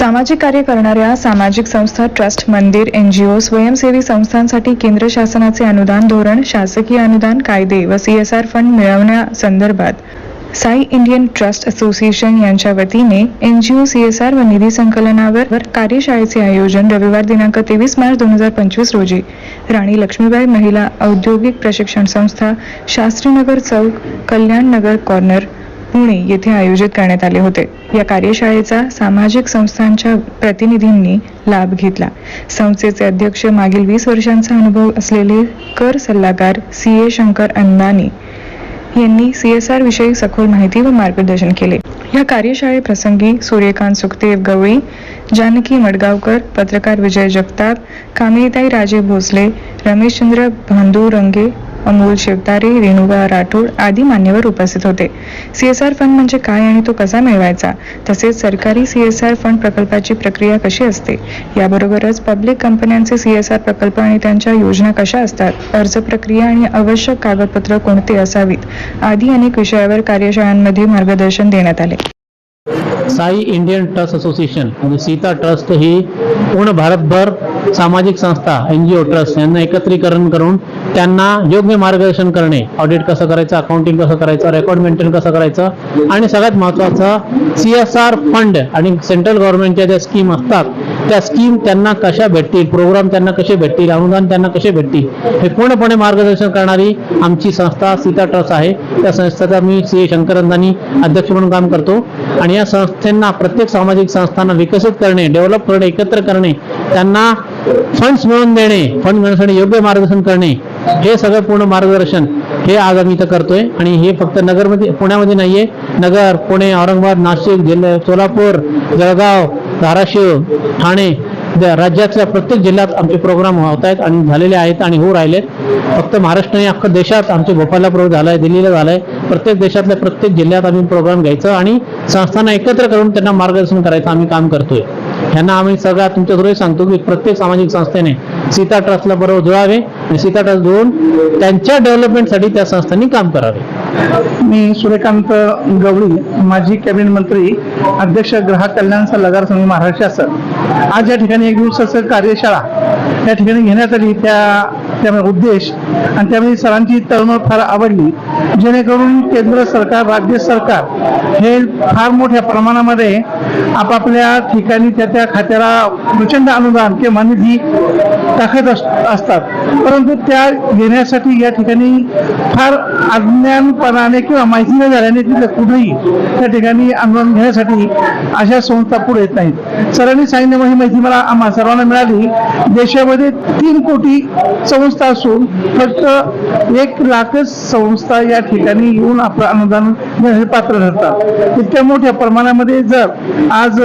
सामाजिक कार्य करणाऱ्या सामाजिक संस्था ट्रस्ट मंदिर एनजीओ स्वयंसेवी संस्थांसाठी केंद्र शासनाचे अनुदान धोरण शासकीय अनुदान कायदे व सी एस आर फंड मिळवण्यासंदर्भात साई इंडियन ट्रस्ट असोसिएशन यांच्या वतीने एनजीओ आर व निधी संकलनावर कार्यशाळेचे आयोजन रविवार दिनांक तेवीस मार्च दोन हजार पंचवीस रोजी राणी लक्ष्मीबाई महिला औद्योगिक प्रशिक्षण संस्था शास्त्रीनगर चौक कल्याण नगर कॉर्नर पुणे येथे आयोजित करण्यात आले होते. या कार्यशाळेचा सामाजिक संस्थांच्या प्रतिनिधींनी लाभ घेतला. संस्थेचे अध्यक्ष मागील वीस वर्षांचा अनुभव असलेले कर सल्लागार सी ए शंकर अंदानी यांनी सीएसआर विषयी सखोल माहिती व मार्गदर्शन केले. या कार्यशाळेप्रसंगी सूर्यकांत सुखदेव गवळी जानकी मडगावकर पत्रकार विजय जगताप कामिनीताई राजे भोसले रमेशचंद्र भांडुरंगे अमोल शिवतारे रेणुका राठोड आदी मान्यवर उपस्थित होते. सीएसआर फंड म्हणजे काय आणि तो कसा मिळवायचा? तसेच सरकारी सीएसआर फंड प्रकल्पाची प्रक्रिया कशी असते? याबरोबरच पब्लिक कंपन्यांचे सीएसआर प्रकल्प आणि त्यांच्या योजना कशा असतात? अर्ज प्रक्रिया आणि आवश्यक कागदपत्र कोणते असावीत? आदी अनेक विषयावर कार्यशाळांमध्ये मार्गदर्शन देण्यात आले. साई इंडियन ट्रस्ट असोसिएशन म्हणजे सीता ट्रस्ट ही पूर्ण भारतभर सामाजिक संस्था एन जी ओ ट्रस्ट यांना एकत्रीकरण करून त्यांना योग्य मार्गदर्शन करणे ऑडिट कसं करायचं अकाउंटिंग कसं करायचं रेकॉर्ड मेंटेन कसं करायचं आणि सगळ्यात महत्त्वाचं सी एस आर फंड आणि सेंट्रल गव्हर्नमेंटच्या ज्या स्कीम असतात त्या स्कीम त्यांना कशा भेटतील प्रोग्राम त्यांना कसे भेटतील अनुदान त्यांना कसे भेटतील हे पूर्णपणे मार्गदर्शन करणारी आमची संस्था सीता ट्रस्ट आहे. त्या संस्थेचा मी सी ए शंकरंदानी अध्यक्ष म्हणून काम करतो आणि या संस्थेंना प्रत्येक सामाजिक संस्थांना विकसित करणे डेव्हलप करणे एकत्र करणे त्यांना फंड्स मिळवून देणे फंड मिळवण्यासाठी योग्य मार्गदर्शन करणे हे सगळं पूर्ण मार्गदर्शन हे आज आम्ही इथं करतोय. आणि हे फक्त नगरमध्ये पुण्यामध्ये नाहीये. नगर पुणे औरंगाबाद नाशिक जिल्हा सोलापूर जळगाव धाराशिव ठाणे राज्यातल्या प्रत्येक जिल्ह्यात आमचे प्रोग्राम होत आहेत आणि झालेले आहेत आणि होऊ राहिलेत. फक्त महाराष्ट्र नाही अख्खा देशात आमचे भोपाळला प्रोग्राम झालाय दिल्लीला झालाय. प्रत्येक देशातल्या प्रत्येक जिल्ह्यात आम्ही प्रोग्राम घ्यायचं आणि संस्थांना एकत्र करून त्यांना मार्गदर्शन करायचं आम्ही काम करतोय. ह्यांना आम्ही सगळ्या तुमच्या सांगतो की प्रत्येक सामाजिक संस्थेने सीता ट्रस्टला बरोबर जुळावे आणि सीता ट्रस्ट जुळून त्यांच्या डेव्हलपमेंटसाठी त्या संस्थांनी काम करावे. मी सूर्यकांत गवळी माजी कॅबिनेट मंत्री अध्यक्ष ग्राहक कल्याण सल्लागार संघ महाराष्ट्र शासन. आज या ठिकाणी एक दिवसाचं कार्यशाळा या ठिकाणी घेण्यात आली. त्या त्यामुळे उद्देश आणि त्यामुळे सरांची तळमळ फार आवडली. जेणेकरून केंद्र सरकार राज्य सरकार हे फार मोठ्या प्रमाणामध्ये आपापल्या ठिकाणी त्या त्या खात्याला प्रचंड अनुदान किंवा निधी टाकत असतात. परंतु त्या घेण्यासाठी या ठिकाणी फार अज्ञानपणाने किंवा माहिती न झाल्याने तिथे कुठेही त्या ठिकाणी अनुदान घेण्यासाठी अशा संस्था पुढे येत नाहीत. सरांनी सांगितल्यामुळे ही माहिती मला आम्हा सर्वांना मिळाली. देशामध्ये तीन कोटी संस्था असून फक्त एक लाखच संस्था या ठिकाणी येऊन आपलं अनुदान पात्र ठरतात. इतक्या मोठ्या प्रमाणामध्ये जर आज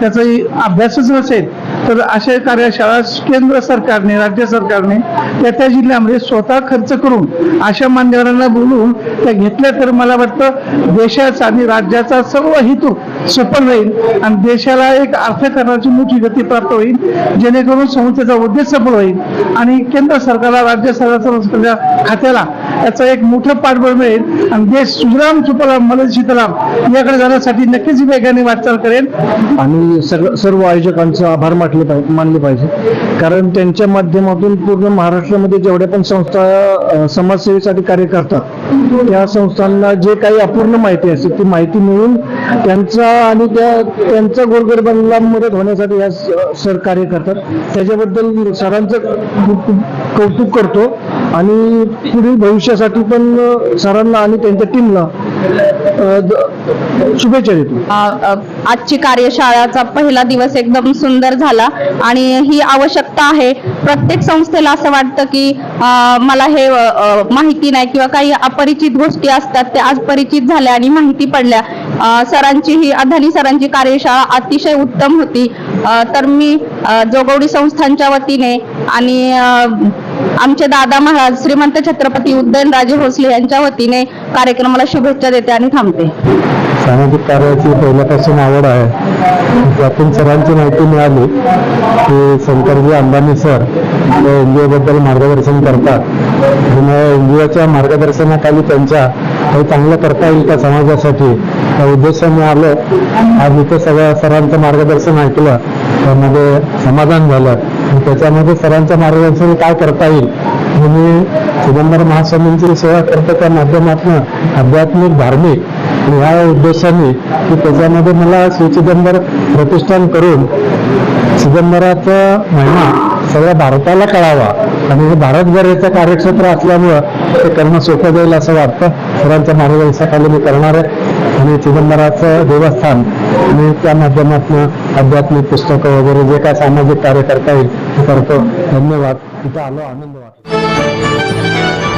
त्याचा अभ्यासच नसेल तर अशा कार्यशाळा केंद्र सरकारने राज्य सरकारने त्या त्या जिल्ह्यामध्ये स्वतः खर्च करून अशा मान्यवरांना बोलून त्या घेतल्या तर मला वाटतं देशाचा आणि राज्याचा सर्व हेतू सफल जाईल आणि देशाला एक अर्थकारणाची मोठी गती प्राप्त होईल जेणेकरून संस्थेचा उद्देश सफल होईल आणि केंद्र सरकारला राज्य सरकारच्या खात्याला याचा एक मोठं पाठबळ मिळेल आणि देश सुजलाम सुफलाम मदत शीतलाम याकडे जाण्यासाठी नक्कीच वेगाने वाटचाल करेल. आणि सर्व सर्व आयोजकांचं आभार मानले पाहिजे मानले पाहिजे. कारण त्यांच्या माध्यमातून पूर्ण महाराष्ट्रामध्ये जेवढ्या पण संस्था समाजसेवेसाठी कार्य करतात त्या संस्थांना जे काही अपूर्ण माहिती असते ती माहिती मिळून त्यांचा आणि त्या त्यांचा गोरगरिबांना मदत होण्यासाठी या सर कार्य करतात. त्याच्याबद्दल सरांचं कौतुक करतो आणि पुढील भविष्यासाठी पण सरांना आणि त्यांच्या टीमला शुभेच्छा देतो. आजची कार्यशाळाचा पहिला दिवस एकदम सुंदर झाला आणि ही आवश्यकता आहे. प्रत्येक संस्थेला असं वाटतं की मला हे माहिती नाही किंवा काही अपरिचित गोष्टी असतात त्या आज परिचित झाल्या आणि माहिती पडल्या. सरांची ही अधानी सरांची कार्यशाळा अतिशय उत्तम होती. तर मी जोगवडी संस्थांच्या वतीने आणि आमचे दादा महाराज श्रीमंत छत्रपती उदयनराजे भोसले यांच्या वतीने कार्यक्रमाला शुभेच्छा देते आणि थांबते. सामाजिक कार्याची पहिल्यापासून आवड आहे. त्यातून सरांची माहिती मिळाली की शंकरजी अंबानी सर ते एन जी ओबद्दल मार्गदर्शन करतात. आणि एन जी ओच्या मार्गदर्शनाखाली त्यांच्या काही चांगलं करता येईल का समाजासाठी. त्या उद्देशाने आलो. आज इथे सगळ्या सरांचं मार्गदर्शन ऐकलं. त्यामध्ये समाधान झालं. त्याच्यामध्ये सरांच्या मार्गदर्शन काय करता येईल? हे मी चिदंबर महास्वामींची सेवा करतो त्या माध्यमातून आध्यात्मिक धार्मिक ह्या उद्देशाने की त्याच्यामध्ये मला श्री चिदंबर प्रतिष्ठान करून चिदंबराचा महिमा सगळ्या भारताला कळावा आणि हे भारतभर याचं कार्यक्षेत्र असल्यामुळं ते करणं सोपं जाईल असं वाटतं. सरांच्या मार्गदर्शनाखाली मी करणार आहे. आणि चिदंबराचं देवस्थान मी त्या माध्यमातून आध्यात्मिक पुस्तकं वगैरे जे काय सामाजिक कार्य करता येईल करतो. धन्यवाद. तिथं आलो आनंद वाटतो.